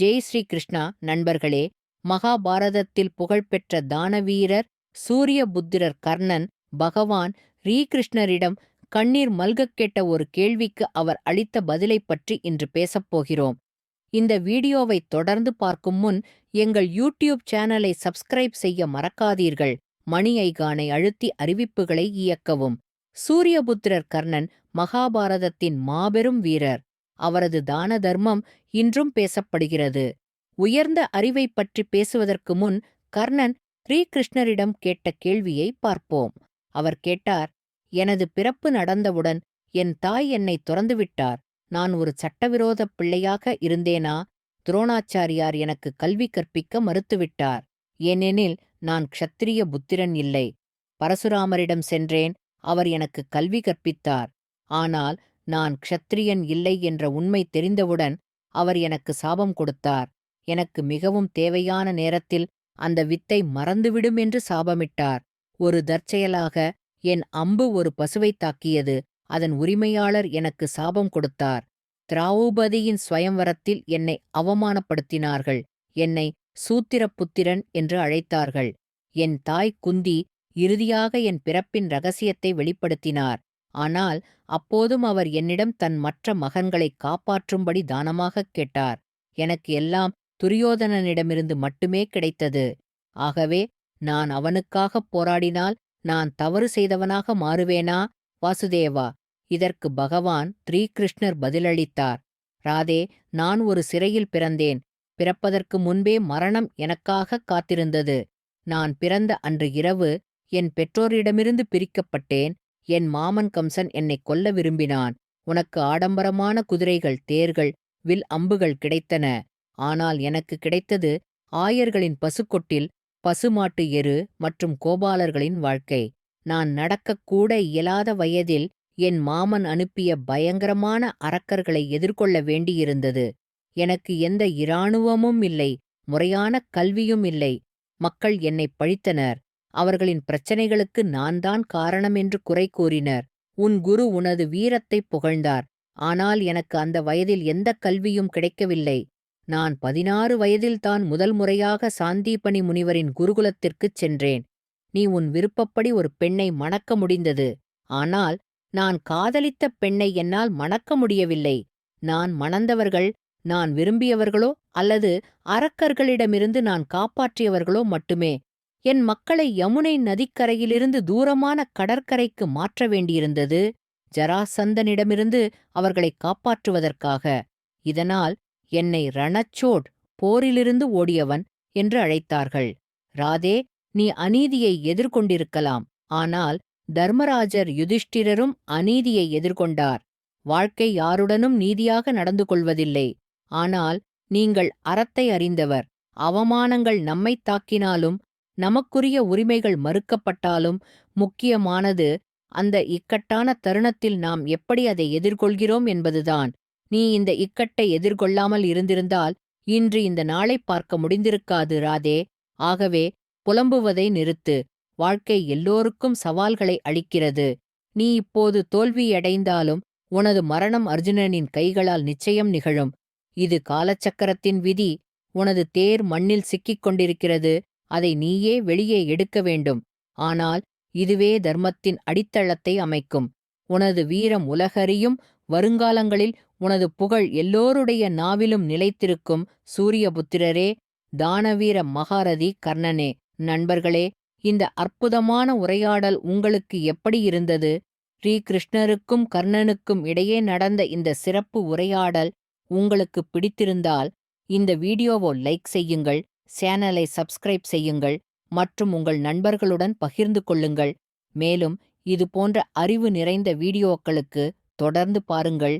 ஜெய் ஸ்ரீ கிருஷ்ணா நண்பர்களே மகாபாரதத்தில் புகழ்பெற்ற தானவீரர் சூரியபுத்திரர் கர்ணன் பகவான் ரீகிருஷ்ணரிடம் கண்ணீர் மல்கக் கேட்ட ஒரு கேள்விக்கு அவர் அளித்த பதிலைப் பற்றி இன்று பேசப் போகிறோம். இந்த வீடியோவை தொடர்ந்து பார்க்கும் முன் எங்கள் யூடியூப் சேனலை சப்ஸ்கிரைப் செய்ய மறக்காதீர்கள். மணி ஐகானை அழுத்தி அறிவிப்புகளை இயக்கவும். சூரியபுத்திரர் கர்ணன் மகாபாரதத்தின் மாபெரும் வீரர். அவரது தான தர்மம் இன்றும் பேசப்படுகிறது. உயர்ந்த அறிவைப் பற்றி பேசுவதற்கு முன் கர்ணன் ஸ்ரீகிருஷ்ணரிடம் கேட்ட கேள்வியை பார்ப்போம். அவர் கேட்டார் எனது பிறப்பு நடந்தவுடன் என் தாய் என்னை துறந்துவிட்டார். நான் ஒரு சட்டவிரோதப் பிள்ளையாக இருந்தேனா? துரோணாச்சாரியார் எனக்கு கல்வி கற்பிக்க மறுத்துவிட்டார். ஏனெனில் நான் க்ஷத்திரிய புத்திரன் இல்லை. பரசுராமரிடம் சென்றேன். அவர் எனக்கு கல்வி கற்பித்தார். ஆனால் நான் க்ஷத்திரியன் இல்லை என்ற உண்மை தெரிந்தவுடன் அவர் எனக்கு சாபம் கொடுத்தார். எனக்கு மிகவும் தேவையான நேரத்தில் அந்த வித்தை மறந்துவிடும் என்று சாபமிட்டார். ஒரு தற்செயலாக என் அம்பு ஒரு பசுவைத் தாக்கியது. அதன் உரிமையாளர் எனக்கு சாபம் கொடுத்தார். திராவுபதியின் ஸ்வயம்வரத்தில் என்னை அவமானப்படுத்தினார்கள். என்னை சூத்திரப்புத்திரன் என்று அழைத்தார்கள். என் தாய் குந்தி இறுதியாக என் பிறப்பின் ரகசியத்தை வெளிப்படுத்தினார். ஆனால் அப்போதும் அவர் என்னிடம் தன் மற்ற மகன்களைக் காப்பாற்றும்படி தானமாகக் கேட்டார். எனக்கு எல்லாம் துரியோதனனிடமிருந்து மட்டுமே கிடைத்தது. ஆகவே நான் அவனுக்காகப் போராடினால் நான் தவறு செய்தவனாக மாறுவேனா? வாசுதேவா இதற்கு பகவான் ஸ்ரீகிருஷ்ணர் பதிலளித்தார். ராதே நான் ஒரு சிறையில் பிறந்தேன். பிறப்பதற்கு முன்பே மரணம் எனக்காக காத்திருந்தது. நான் பிறந்த அன்று இரவு என் பெற்றோரிடமிருந்து பிரிக்கப்பட்டேன். என் மாமன் கம்சன் என்னைக் கொல்ல விரும்பினான். உனக்கு ஆடம்பரமான குதிரைகள் தேர்கள் வில் அம்புகள் கிடைத்தன. ஆனால் எனக்கு கிடைத்தது ஆயர்களின் பசுக்கொட்டில் பசுமாட்டு எரு மற்றும் கோபாலர்களின் வாழ்க்கை. நான் நடக்கக்கூட இயலாத வயதில் என் மாமன் அனுப்பிய பயங்கரமான அரக்கர்களை எதிர்கொள்ள வேண்டியிருந்தது. எனக்கு எந்த இராணுவமும் இல்லை முறையான கல்வியும் இல்லை. மக்கள் என்னை பழித்தனர். அவர்களின் பிரச்சனைகளுக்கு நான் தான் காரணம் என்று குறை கூறினர். உன் குரு உனது வீரத்தைப் புகழ்ந்தார். ஆனால் எனக்கு அந்த வயதில் எந்த கல்வியும் கிடைக்கவில்லை. நான் பதினாறு வயதில்தான் முதல் முறையாக சாந்தீபனி முனிவரின் குருகுலத்திற்குச் சென்றேன். நீ உன் விருப்பப்படி ஒரு பெண்ணை மணக்க முடிந்தது. ஆனால் நான் காதலித்த பெண்ணை என்னால் மணக்க முடியவில்லை. நான் மணந்தவர்கள் நான் விரும்பியவர்களோ அல்லது அரக்கர்களிடமிருந்து நான் காப்பாற்றியவர்களோ மட்டுமே. என் மக்களை யமுனை நதிக்கரையிலிருந்து தூரமான கடற்கரைக்கு மாற்ற வேண்டியிருந்தது. ஜராசந்தனிடமிருந்து அவர்களை காப்பாற்றுவதற்காக. இதனால் என்னை ரணச்சோட் போரிலிருந்து ஓடியவன் என்று அழைத்தார்கள். ராதே நீ அநீதியை எதிர்கொண்டிருக்கலாம். ஆனால் தர்மராஜர் யுதிஷ்டிரரும் அநீதியை எதிர்கொண்டார். வாழ்க்கை யாருடனும் நீதியாக நடந்து கொள்வதில்லை. ஆனால் நீங்கள் அறத்தை அறிந்தவர். அவமானங்கள் நம்மைத் தாக்கினாலும் நமக்குரிய உரிமைகள் மறுக்கப்பட்டாலும் முக்கியமானது அந்த இக்கட்டான தருணத்தில் நாம் எப்படி அதை எதிர்கொள்கிறோம் என்பதுதான். நீ இந்த இக்கட்டை எதிர்கொள்ளாமல் இருந்திருந்தால் இன்று இந்த நாளை பார்க்க முடிந்திருக்காது ராதே. ஆகவே புலம்புவதை நிறுத்து. வாழ்க்கை எல்லோருக்கும் சவால்களை அளிக்கிறது. நீ இப்போது தோல்வியடைந்தாலும் உனது மரணம் அர்ஜுனனின் கைகளால் நிச்சயம் நிகழும். இது காலச்சக்கரத்தின் விதி. உனது தேர் மண்ணில் சிக்கிக் கொண்டிருக்கிறது. அதை நீயே வெளியே எடுக்க வேண்டும். ஆனால் இதுவே தர்மத்தின் அடித்தளத்தை அமைக்கும். உனது வீரம் உலகறியும் வருங்காலங்களில் உனது புகழ் எல்லோருடைய நாவிலும் நிலைத்திருக்கும் சூரியபுத்திரரே தானவீர மகாரதி கர்ணனே. நண்பர்களே இந்த அற்புதமான உரையாடல் உங்களுக்கு எப்படி இருந்தது? ஸ்ரீகிருஷ்ணருக்கும் கர்ணனுக்கும் இடையே நடந்த இந்த சிறப்பு உரையாடல் உங்களுக்கு பிடித்திருந்தால் இந்த வீடியோவை லைக் செய்யுங்கள். சேனலை சப்ஸ்கிரைப் செய்யுங்கள் மற்றும் உங்கள் நண்பர்களுடன் பகிர்ந்து கொள்ளுங்கள். மேலும் இது போன்ற அறிவு நிறைந்த வீடியோக்களுக்கு தொடர்ந்து பாருங்கள்.